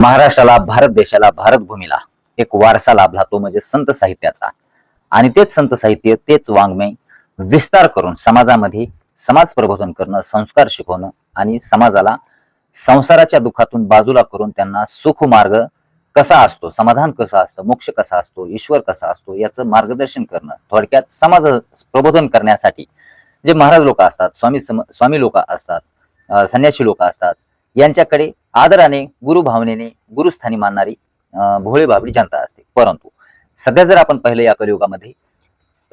महाराष्ट्राला भारत देशाला भारत भूमीला एक वारसा लाभला तो म्हणजे संत साहित्याचा. आणि तेच संत साहित्य तेच वाङ्मय विस्तार करून समाजामध्ये समाज प्रबोधन करणं संस्कार शिकवणं आणि समाजाला संसाराच्या दुःखातून बाजूला करून त्यांना सुख मार्ग कसा असतो समाधान कसं असतं मोक्ष कसा असतो ईश्वर कसा असतो याचं मार्गदर्शन करणं थोडक्यात समाज प्रबोधन करण्यासाठी जे महाराज लोक असतात स्वामी सम स्वामी लोक असतात संन्यासी लोक असतात यांच्याकडे आदराने गुरुभावनेने गुरुस्थानी मानणारी अं, भोळे बाबडी जनता असते. परंतु सगळं जर आपण पाहिलं या कलियुगामध्ये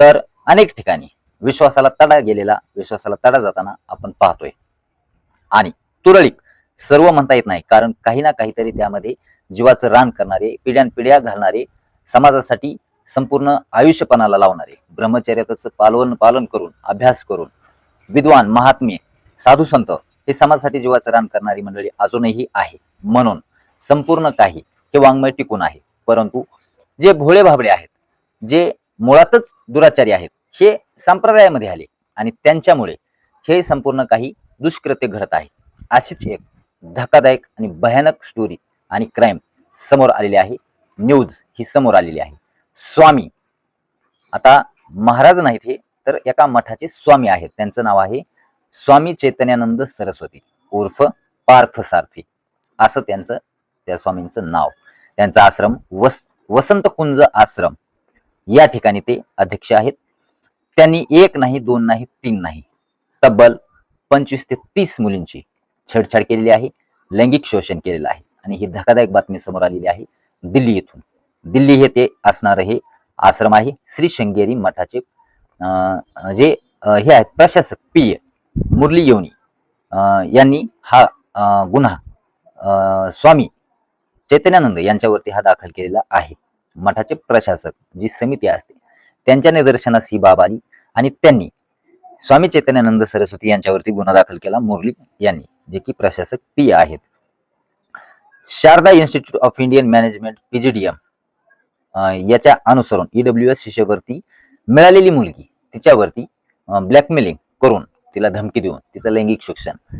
तर अनेक ठिकाणी विश्वासाला तडा गेलेला विश्वासाला तडा जाताना आपण पाहतोय. आणि तुरळीक सर्व म्हणता येत नाही कारण काही ना काहीतरी त्यामध्ये जीवाचं रान करणारे पिढ्यानपिढ्या घालणारे समाजासाठी संपूर्ण आयुष्यपणाला लावणारे ब्रह्मचर्याचं पालन पालन करून अभ्यास करून विद्वान महात्मे साधू संत हे समाजासाठी जीवाचं रान करणारी मंडळी अजूनही आहे. म्हणून संपूर्ण काही हे वाङ्मय टिकून आहे. परंतु जे भोळे भाबडे आहेत जे मुळातच दुराचारी आहेत हे संप्रदायामध्ये आले आणि त्यांच्यामुळे हे संपूर्ण काही दुष्कृत्य घडत आहे. अशीच एक धक्कादायक आणि भयानक स्टोरी आणि क्राईम समोर आलेली आहे. न्यूज ही समोर आलेली आहे. स्वामी. आता महाराज नाहीत हे तर एका मठाचे स्वामी आहेत. त्यांचं नाव आहे स्वामी चैतन्यानंद सरस्वती उर्फ पार्थसारथी असं त्यांचं त्या स्वामींचं नाव. त्यांचा आश्रम वस वसंत कुंज आश्रम. या ठिकाणी ते अध्यक्ष आहेत. त्यांनी एक नाही दोन नाही तीन नाही. तब्बल पंचवीस ते तीस मुलींची छेडछाड केलेली आहे. लैंगिक शोषण केलेलं आहे. आणि ही धक्कादायक बातमी समोर आलेली आहे दिल्ली येथून. दिल्ली हे ते असणारं हे आश्रम आहे. श्री शृंगेरी मठाचे जे हे आहेत प्रशासक पीय मुरली येवनी यांनी हा गुन्हा स्वामी चैतन्यानंद यांच्यावरती हा दाखल केलेला आहे. मठाचे प्रशासक जी समिती असते त्यांच्या निदर्शनास ही बाब आली आणि त्यांनी स्वामी चैतन्यानंद सरस्वती यांच्यावरती गुन्हा दाखल केला. मुरली यांनी जे की प्रशासक पी आहेत. Sharda institute of Indian management PGDM याच्या अनुसरून ईडब्ल्यू एस शिष्यवरती मिळालेली मुलगी तिच्यावरती ब्लॅकमेलिंग करून तिला धमकी देऊन तिचं लैंगिक शोषण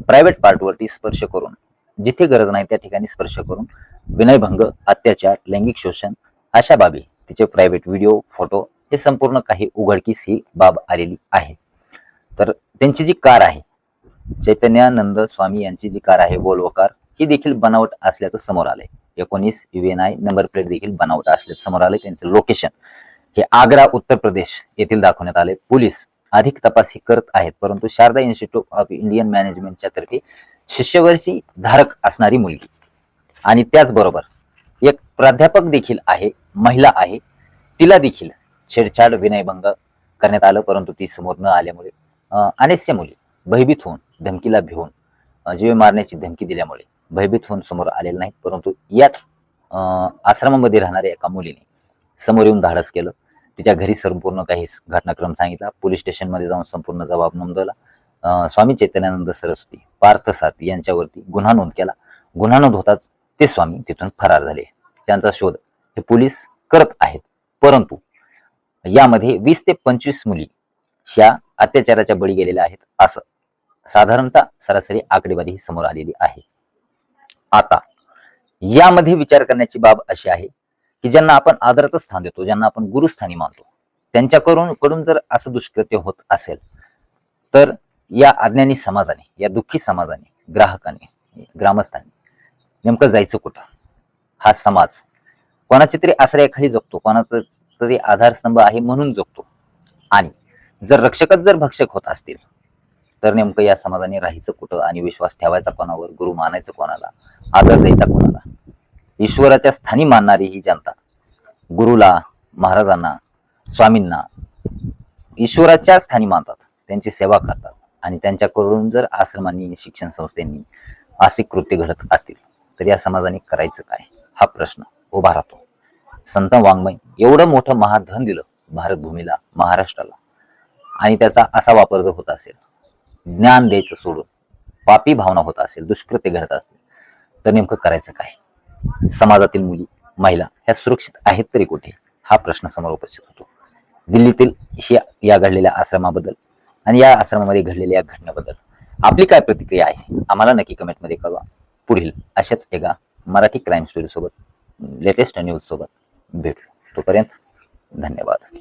प्रायव्हेट पार्टवरती स्पर्श करून जिथे गरज नाही त्या ठिकाणी स्पर्श करून विनयभंग अत्याचार लैंगिक शोषण अशा बाबी तिचे प्रायव्हेट व्हिडिओ फोटो हे संपूर्ण काही उघडकीस ही बाब आलेली आहे. तर त्यांची जी कार आहे चैतन्यानंद स्वामी यांची जी कार आहे वोल्वो कार ही देखील बनावट असल्याचं समोर आलंय. एकोणीस युएन आय नंबर प्लेट देखील बनावट असल्याचं समोर आले त्यांचं लोकेशन हे आग्रा उत्तर प्रदेश येथील दाखवण्यात आले पोलीस अधिक तपास ही करत आहेत. परंतु शारदा इन्स्टिट्यूट ऑफ इंडियन मॅनेजमेंटच्या तर्फे शिष्यवृत्ती धारक असणारी मुलगी. आणि त्याचबरोबर एक प्राध्यापक देखील आहे महिला आहे. तिला देखील छेडछाड विनयभंग करण्यात आलं परंतु ती समोर न आल्यामुळे अं, अनेकशा मुली भयभीत होऊन धमकीला भिवून जीव जीवे मारण्याची धमकी दिल्यामुळे भयभीत होऊन समोर आलेले नाहीत. परंतु याच आश्रमामध्ये राहणाऱ्या एका मुलीने समोर येऊन धाडस केलं. तिच्या घरी संपूर्ण काही घटनाक्रम सांगितला. पोलीस स्टेशनमध्ये जाऊन संपूर्ण जबाब नोंदवला. स्वामी चैतन्यानंद सरस्वती पार्थ सारथी यांच्यावरती गुन्हा नोंद केला. गुन्हा नोंद होताच ते स्वामी तिथून फरार झाले. त्यांचा शोध हे पोलीस करत आहेत. परंतु यामध्ये वीस ते पंचवीस मुली ह्या अत्याचाराच्या बळी गेलेल्या आहेत असं साधारणतः सरासरी आकडेवारी ही समोर आलेली आहे. आता यामध्ये विचार करण्याची बाब अशी आहे की ज्यांना आपण आदराचं स्थान देतो ज्यांना आपण गुरुस्थानी मानतो त्यांच्याकडून कडून जर असं दुष्कृत्य होत असेल तर या अज्ञानी समाजाने या दुःखी समाजाने ग्राहकाने ग्रामस्थांनी नेमकं जायचं कुठं? हा समाज कोणाच्या तरी आश्रयाखाली जगतो कोणाचा तरी आधारस्तंभ आहे म्हणून जगतो. आणि जर रक्षकच जर भक्षक होत असतील तर नेमकं या समाजाने राहायचं कुठं आणि विश्वास ठेवायचा कोणावर गुरु मानायचं कोणाला आदर द्यायचा कोणाला? ईश्वराच्या स्थानी मानणारी ही जनता. गुरुला महाराजांना स्वामींना ईश्वराच्या स्थानी मानतात. त्यांची सेवा करतात. आणि त्यांच्याकडून जर आश्रमांनी शिक्षण संस्थेनी असे कृत्य घडत असतील तर या समाजाने करायचं काय? हा प्रश्न उभा राहतो. संत वाङ्मय एवढं मोठं महाधन दिलं भारत भूमीला महाराष्ट्राला. आणि त्याचा असा वापर जर होत असेल ज्ञान द्यायचं सोडून पापी भावना होत असेल दुष्कृत्य घडत असतील तर नेमकं करायचं काय? समाजातील मुली महिला ह्या सुरक्षित आहेत तरी कुठे? हा प्रश्न समोर उपस्थित होतो. दिल्लीतील या घडलेल्या आश्रमाबद्दल आणि या आश्रमामध्ये घडलेल्या या घटनेबद्दल आपली काय प्रतिक्रिया आहे? आम्हाला नक्की कमेंटमध्ये कळवा. पुढील अशाच एका मराठी क्राईम स्टोरीसोबत लेटेस्ट न्यूजसोबत भेटू. तोपर्यंत धन्यवाद.